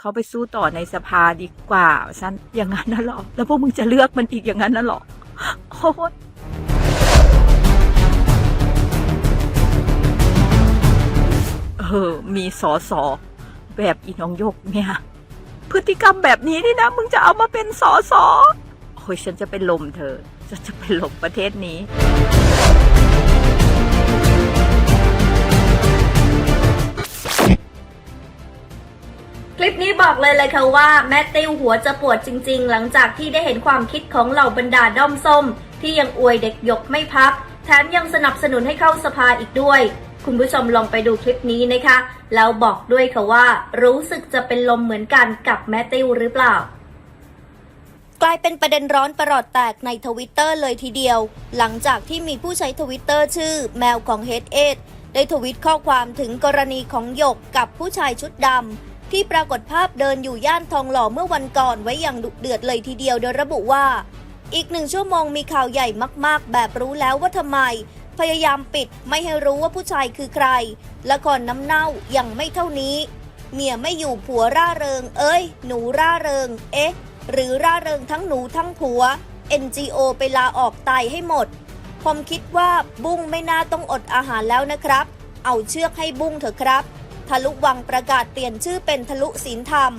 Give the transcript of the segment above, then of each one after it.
เขาไปสู้ต่อในสภาดีกว่าฉันอย่างนั้นน่ะหรอ แล้วพวกมึงจะเลือกมันอีกอย่างนั้นน่ะหรอโคตรเออ มีสอสอแบบอีน้องยกเนี่ย พฤติกรรมแบบนี้นี่นะ มึงจะเอามาเป็นสอสอโอ้ยฉันจะเป็นลมเธอ ฉันจะเป็นลมประเทศนี้ เลยเลยค่ะว่าแม่ติ้วหัวจะปวดจริง ๆ หลังจากที่ได้เห็นความคิดของเหล่าบรรดาด้อมส้ม ที่ยังอวยเด็กหยกไม่พัก แถมยังสนับสนุนให้เข้าสภาอีกด้วย คุณผู้ชมลองไปดูคลิปนี้นะคะ แล้วบอกด้วยค่ะว่า รู้สึกจะเป็นลมเหมือนกันกับแม่ติ้วหรือเปล่ากลายเป็นประเด็นร้อนประหลอดแตกในทวิตเตอร์เลยทีเดียว หลังจากที่มีผู้ใช้ทวิตเตอร์ชื่อแมวของ h ฮดเอได้ทวิตข้อความถึงกรณีของหยกกับผู้ชายชุดดำ ที่ปรากฏภาพเดินอยู่ย่านทองหล่อเมื่อวันก่อนไว้อย่างดุเดือดเลยทีเดียวโดยระบุว่า อีกหนึ่งชั่วโมงมีข่าวใหญ่มากๆ แบบรู้แล้วว่าทำไม พยายามปิดไม่ให้รู้ว่าผู้ชายคือใคร ละครน้ำเน่ายังไม่เท่านี้ เมียไม่อยู่ผัวร่าเริง เอ้ย หนูร่าเริง เอ๊ะ หรือร่าเริงทั้งหนูทั้งผัว NGO ไปลาออกตายให้หมด ผมคิดว่าบุ้งไม่น่าต้องอดอาหารแล้วนะครับ เอาเชือกให้บุ้งเถอะครับ ทะลุวังประกาศเปลี่ยนชื่อเป็นทะลุศีลธรรม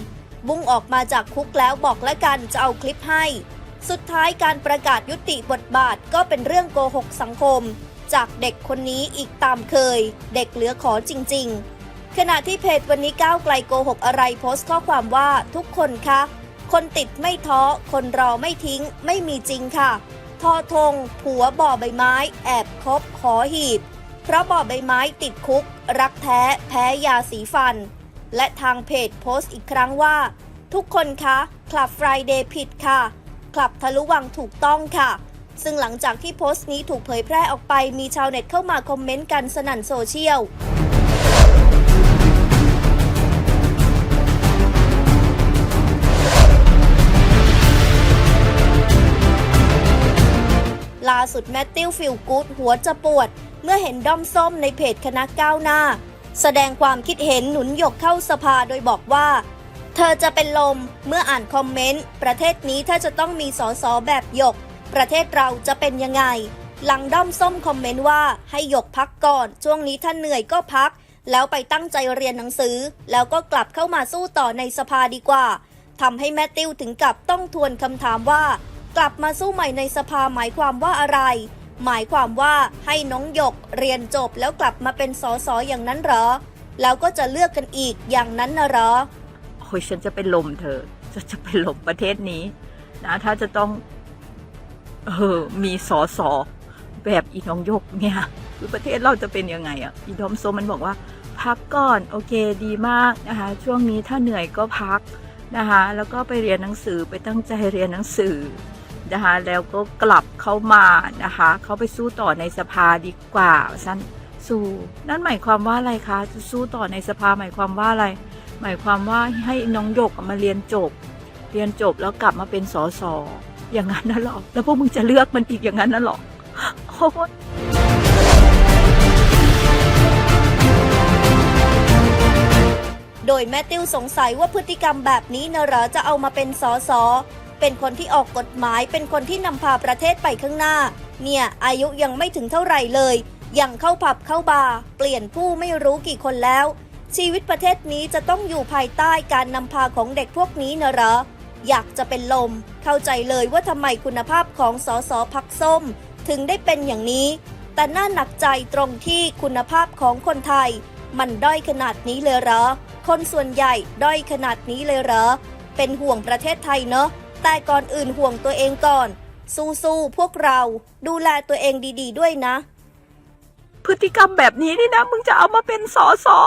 บุ้งออกมาจากคุกแล้วบอกและกันจะเอาคลิปให้ สุดท้ายการประกาศยุติบทบาทก็เป็นเรื่องโกหกสังคม จากเด็กคนนี้อีกตามเคย เด็กเหลือขอจริง ๆ ขณะที่เพจวันนี้ก้าวไกลโกหกอะไรโพสต์ข้อความว่าทุกคนคะคนติดไม่ท้อ คนรอไม่ทิ้ง ไม่มีจริงค่ะ ทอทง ผัวบ่อใบไม้ แอบคบขอหีบ เพราะบ่อใบไม้ติดคุก รักแท้แพ้ยาสีฟัน และทางเพจโพสต์อีกครั้งว่า ทุกคนคะคลับ Friday ผิดค่ะคลับทะลุวังถูกต้องค่ะ ซึ่งหลังจากที่โพสต์นี้ถูกเผยแพร่ออกไปมีชาวเน็ตเข้ามาคอมเมนต์กันสนั่นโซเชียลล่าสุดแมตติวฟิลกูดหัวจะปวด เมื่อเห็นด้อมส้มในเพจคณะก้าวหน้า แสดงความคิดเห็นหนุนหยกเข้าสภาโดยบอกว่า เธอจะเป็นลมเมื่ออ่านคอมเมนต์ ประเทศนี้ถ้าจะต้องมีสอสอแบบหยก ประเทศเราจะเป็นยังไง หลังด้อมส้มคอมเมนต์ว่าให้หยกพักก่อน ช่วงนี้ถ้าเหนื่อยก็พัก แล้วไปตั้งใจเรียนหนังสือ แล้วก็กลับเข้ามาสู้ต่อในสภาดีกว่าทำให้แมตติวถึงกับต้องทวนคำถามว่า กลับมาสู้ใหม่ในสภาหมายความว่าอะไร หมายความว่าให้น้องหยกเรียนจบแล้วกลับมาเป็นสอสออย่างนั้นเหรอ แล้วก็จะเลือกกันอีกอย่างนั้นนะเหรอโอ้ยฉันจะเป็นลมเธอจะจะเป็นลมประเทศนี้ นะ ถ้าจะต้อง เออ มีสอสอแบบอีน้องยกเนี่ยคือประเทศเราจะเป็นยังไงอะอีดอมโซมันบอกว่า พักก่อนโอเคดีมากนะคะ ช่วงนี้ถ้าเหนื่อยก็พักนะคะ แล้วก็ไปเรียนหนังสือไปตั้งใจเรียนหนังสือ นะคะ แล้วก็กลับเข้ามานะคะ เขาไปสู้ต่อในสภาดีกว่าสั้นสู้นั่นหมายความว่าอะไรคะจะสู้ต่อในสภาหมายความว่าอะไร หมายความว่าให้น้องหยกมาเรียนจบ เรียนจบแล้วกลับมาเป็นสอสออย่างนั้นน่ะหรอแล้วพวกมึงจะเลือกมันอีกอย่างนั้นน่ะหรอโคตรโดยแมตติวสงสัยว่าพฤติกรรมแบบนี้นะเหรอจะเอามาเป็นสอสอ เป็นคนที่ออกกฎหมาย เป็นคนที่นำพาประเทศไปข้างหน้า เนี่ยอายุยังไม่ถึงเท่าไหร่เลย ยังเข้าผับเข้าบาร์เปลี่ยนผู้ไม่รู้กี่คนแล้ว ชีวิตประเทศนี้จะต้องอยู่ภายใต้การนำพาของเด็กพวกนี้นะหรอ อยากจะเป็นลม เข้าใจเลยว่าทำไมคุณภาพของสอสอพักส้ม ถึงได้เป็นอย่างนี้ แต่น่าหนักใจตรงที่คุณภาพของคนไทย มันด้อยขนาดนี้เลยเหรอ คนส่วนใหญ่ด้อยขนาดนี้เลยเหรอ เป็นห่วงประเทศไทยเนอะ แต่ก่อนอื่นห่วงตัวเองก่อน สู้ๆพวกเรา ดูแลตัวเองดีๆด้วยนะ พฤติกรรมแบบนี้นี่นะ มึงจะเอามาเป็นสอสอ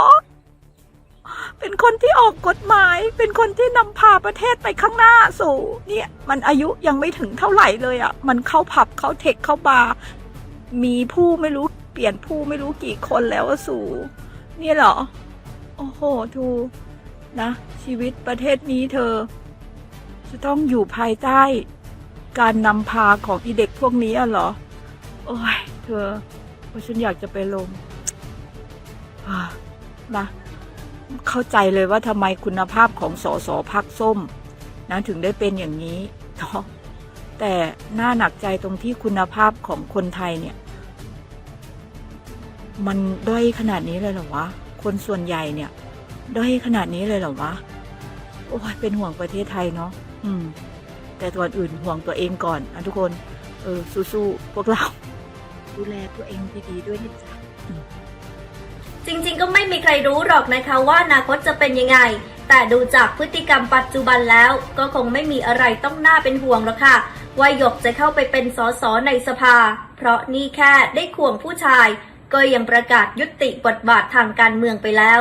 เป็นคนที่ออกกฎหมาย เป็นคนที่นำพาประเทศไปข้างหน้าสู่ เนี่ย มันอายุยังไม่ถึงเท่าไหร่เลยอะ่ะ มันเข้าผับเข้าเทคเข้าบาร์มีผู้ไม่รู้เปลี่ยนผู้ไม่รู้กี่คนแล้วสู่เนี่ยเหรอ โอ้โหทูนะ ชีวิตประเทศนี้เธอ จะต้องอยู่ภายใต้ การนำพาของอีเด็กพวกนี้อะเหรอ โอ้ย เธอว่าฉันอยากจะไปลงอ่านะเข้าใจเลยว่าทำไมคุณภาพของสสพักส้ม นะถึงได้เป็นอย่างนี้เนาะแต่น่าหนักใจตรงที่คุณภาพของคนไทยเนี่ย มันด้อยขนาดนี้เลยเหรอวะ คนส่วนใหญ่เนี่ย ด้อยขนาดนี้เลยเหรอวะ โอ้ยเป็นห่วงประเทศไทยเนาะ อืม แต่ตัวอื่นห่วงตัวเองก่อนอะทุกคน เออ สู้ๆพวกเรา ดูแลตัวเองดีๆด้วยนะจ๊ะจริงๆ ก็ไม่มีใครรู้หรอกนะคะว่าอนาคตจะเป็นยังไง แต่ดูจากพฤติกรรมปัจจุบันแล้ว ก็คงไม่มีอะไรต้องน่าเป็นห่วงหรอกค่ะว่าหยกจะเข้าไปเป็นสสในสภา เพราะนี่แค่ได้ควงผู้ชาย ก็ยังประกาศยุติบทบาททางการเมืองไปแล้ว